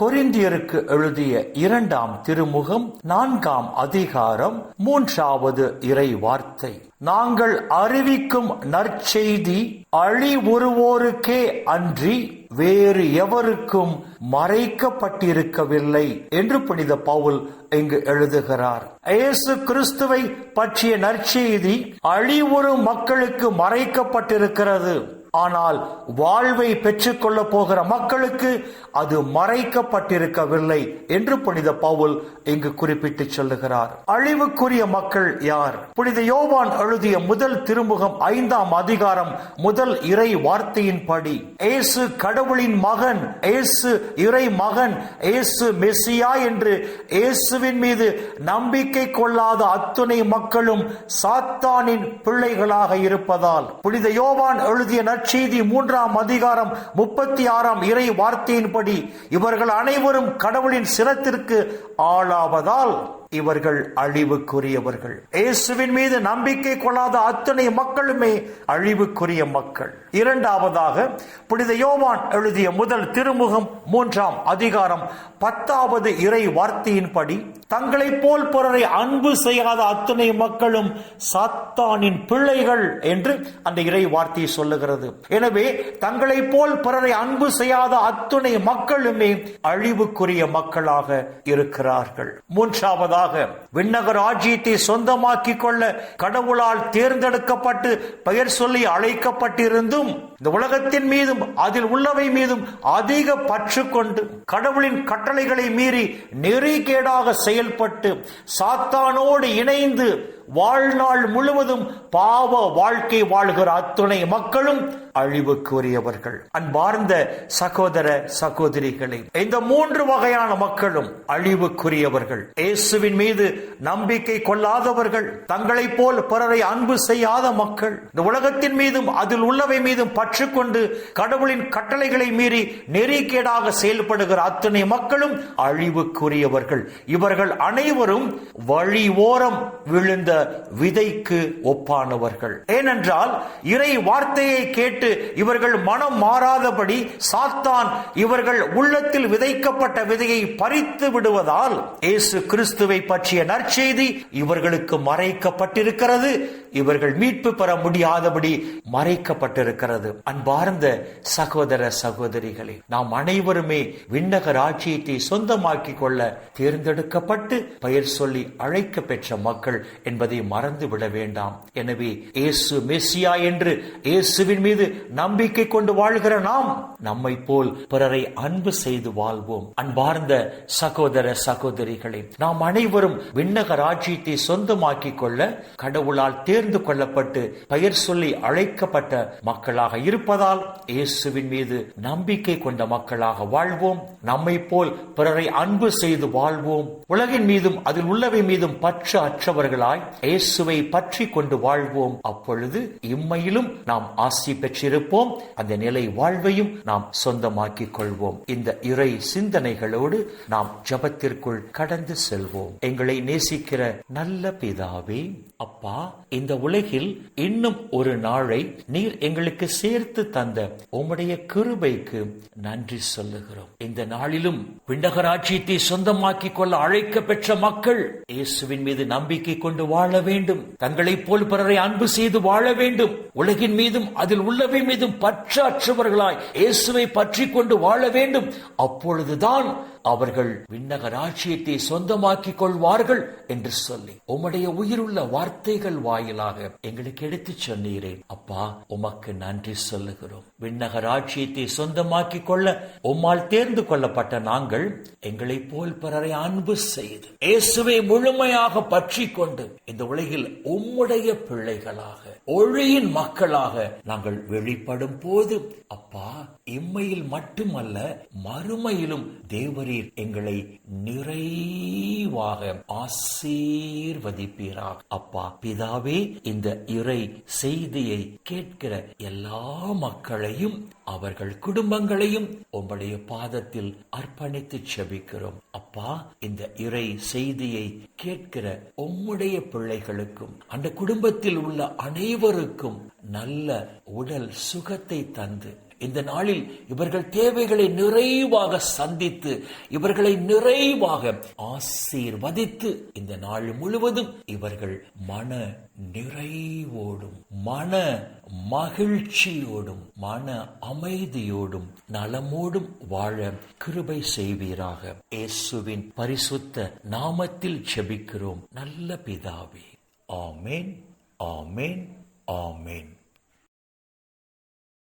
கொரிந்தியருக்கு எழுதிய இரண்டாம் திருமுகம் நான்காம் அதிகாரம் மூன்றாவது இறை வார்த்தை நாங்கள் அறிவிக்கும் நற்செய்தி அழிவுறுவோருக்கே அன்றி வேறு எவருக்கும் மறைக்கப்பட்டிருக்கவில்லை என்று புனித பவுல் இங்கு எழுதுகிறார். இயேசு கிறிஸ்துவை பற்றிய நற்செய்தி அழிவுறும் மக்களுக்கு மறைக்கப்பட்டிருக்கிறது. ஆனால் வாழ்வை பெற்றுக்கொள்ள போகிற மக்களுக்கு அது மறைக்கப்பட்டிருக்கவில்லை என்று புனித பவுல் இங்கு குறிப்பிட்டு சொல்லுகிறார். அழிவுக்குரிய மக்கள் யார்? புனித யோவான் எழுதிய முதல் திருமுகம் ஐந்தாம் அதிகாரம் முதல் இறை வார்த்தையின்படி ஏசு கடவுளின் மகன் ஏசு இறை மகன் ஏசு மெஸ்ஸியா என்று இயேசுவின் மீது நம்பிக்கை கொள்ளாத அத்துணை மக்களும் சாத்தானின் பிள்ளைகளாக இருப்பதால் புனித யோவான் எழுதிய நற்செய்தி மூன்றாம் அதிகாரம் முப்பத்தி ஆறாம் இறை வார்த்தையின்படி இவர்கள் அனைவரும் கடவுளின் சிரத்திற்கு ஆளாவதால் இவர்கள் அழிவுக்குரியவர்கள். இயேசுவின் மீது நம்பிக்கை கொள்ளாத அத்தனை மக்களுமே அழிவுக்குரிய மக்கள். இரண்டாவதாக புனித யோவான் எழுதிய முதல் திருமுகம் மூன்றாம் அதிகாரம் பத்தாவது இறை வார்த்தையின்படி தங்களைப் போல் பிறரை அன்பு செய்யாத அத்தனை மக்களும் சாத்தானின் பிள்ளைகள் என்று அந்த இறை வார்த்தை சொல்லுகிறது. எனவே தங்களைப் போல் பிறரை அன்பு செய்யாத அத்துணை மக்களுமே அழிவுக்குரிய மக்களாக இருக்கிறார்கள். மூன்றாவதாக விண்ணக ராஜ்யத்தை சொந்தமாக்கிக் கொள்ள கடவுளால் தேர்ந்தெடுக்கப்பட்டு பெயர் சொல்லி அழைக்கப்பட்டிருந்தும் இந்த உலகத்தின் மீதும் அதில் உள்ளவை மீதும் அதிக பற்று கொண்டு கடவுளின் கட்டளைகளை மீறி நெறிகேடாக செயல்பட்டு சாத்தானோடு இணைந்து வாழ்நாள் முழுவதும் பாவ வாழ்க்கை வாழ்கிற அத்துணை மக்களும் அழிவுக்குரியவர்கள். அன்பார்ந்த சகோதர சகோதரிகளே இந்த மூன்று வகையான மக்களும் அழிவுக்குரியவர்கள். இயேசுவின் மீது நம்பிக்கை கொள்ளாதவர்கள் தங்களைப் போல் பிறரை அன்பு செய்யாத மக்கள். இந்த உலகத்தின் மீதும் அதில் உள்ளவை மீதும் பற்று கற்றுக்கொண்டு கடவுளின் கட்டளைகளை மீறி நெறிக்கேடாக செயல்படுகிற அத்தனை மக்களும் அழிவுக்குரியவர்கள். இவர்கள் அனைவரும் வழி ஓரம் விழுந்த விதைக்கு ஒப்பானவர்கள். ஏனென்றால் இறை வார்த்தையை கேட்டு இவர்கள் மனம் மாறாதபடி சாத்தான் இவர்கள் உள்ளத்தில் விதைக்கப்பட்ட விதையை பறித்து விடுவதால் இயேசு கிறிஸ்துவை பற்றிய நற்செய்தி இவர்களுக்கு மறைக்கப்பட்டிருக்கிறது. இவர்கள் மீட்பு பெற முடியாதபடி மறைக்கப்பட்டிருக்கிறது. அன்பார்ந்த சகோதர சகோதரிகளே நாம் அனைவருமே விண்ணக ராஜ்யத்தை சொந்தமாக்கிக் கொள்ள தேர்ந்தெடுக்கப்பட்டு பெயர் சொல்லி அழைக்க பெற்ற மக்கள் என்பதை மறந்து விட வேண்டாம். எனவே இயேசு மெஸ்ஸியா என்று இயேசுவின் மீது நம்பிக்கை கொண்டு வாழ்கிற நாம் நம்மை போல் பிறரை அன்பு செய்து வாழ்வோம். அன்பார்ந்த சகோதர சகோதரிகளே நாம் அனைவரும் விண்ணக ராஜ்யத்தை சொந்தமாக்கிக் கொள்ள கடவுளால் தேர் தேர்ந்து கொள்ளப்பட்டு பெயர் சொல்லி அழைக்கப்பட்ட மக்களாக இருப்பதால் இயேசுவின் மீது நம்பிக்கை கொண்ட மக்களாக வாழ்வோம். நம்மை போல் பிறரை அன்பு செய்து வாழ்வோம். உலகின் மீதும் அதில் உள்ளவை மீதும் பற்று அற்றவர்களாய் இயேசுவை பற்றி கொண்டு வாழ்வோம். அப்பொழுது இம்மையிலும் நாம் ஆசி பெற்றிருப்போம். அந்த நிலை வாழ்வையும் நாம் சொந்தமாக்கிக் கொள்வோம். இந்த இறை சிந்தனைகளோடு நாம் ஜபத்திற்குள் கடந்து செல்வோம். எங்களை நேசிக்கிற நல்ல பிதாவே அப்பா இந்த இந்த உலகில் இன்னும் ஒரு நாளை நீர் எங்களுக்கு சேர்த்து தந்த உம்முடைய கிருபைக்கு நன்றி சொல்லுகிறோம். இந்த நாளிலும் விண்டகராட்சியத்தை சொந்தமாக்கிக் கொள்ள அழைக்க பெற்ற மக்கள் இயேசுவின் மீது நம்பிக்கை கொண்டு வாழ வேண்டும். தங்களை போல் பிறரை அன்பு செய்து வாழ வேண்டும். உலகின் மீதும் அதில் உள்ளவை மீதும் பற்றாற்றவர்களாய் இயேசுவை பற்றி கொண்டு வாழ வேண்டும். அப்பொழுதுதான் அவர்கள் விண்ணக ராஜ்யத்தை சொந்தமாக்கிக் கொள்வார்கள் என்று சொல்லி உம்முடைய உயிருள்ள வார்த்தைகள் வாயிலாக எங்களுக்கு எடுத்து சொன்னீரே அப்பா உமக்கு நன்றி சொல்லுகிறோம் விண்ணக ராஜ்யத்தை கொள்ள உம்மால் தேர்ந்து கொள்ளப்பட்ட நாங்கள் எங்களை போல் பிறரை அன்பு செய்து இயேசுவை முழுமையாக பற்றி கொண்டு இந்த உலகில் உம்முடைய பிள்ளைகளாக ஒழியின் மக்களாக நாங்கள் வெளிப்படும் போது அப்பா இம்மையில் மட்டுமல்ல மறுமையிலும் தேவரீர் தேவரீர் எங்களை நிறைவாக ஆசீர்வதிப்பீராக அப்பா பிதாவே இந்த இறை செய்தியை கேட்கிற எல்லா மக்களையும் அவர்கள் குடும்பங்களையும் உம்முடைய பாதத்தில் அர்ப்பணித்து செபிக்கிறோம். அப்பா இந்த இறை செய்தியை கேட்கிற உம்முடைய பிள்ளைகளுக்கும் அந்த குடும்பத்தில் உள்ள அனைவருக்கும் நல்ல உடல் சுகத்தை தந்து இந்த நாளில் இவர்கள் தேவைகளை நிறைவாக சந்தித்து இவர்களை நிறைவாக ஆசீர்வதித்து இந்த நாள் முழுவதும் இவர்கள் மன நிறைவோடும் மன மகிழ்ச்சியோடும் மன அமைதியோடும் நலமோடும் வாழ கிருபை செய்வீராக. இயேசுவின் பரிசுத்த நாமத்தில் செபிக்கிறோம் நல்ல பிதாவே ஆமேன் ஆமேன் ஆமேன்.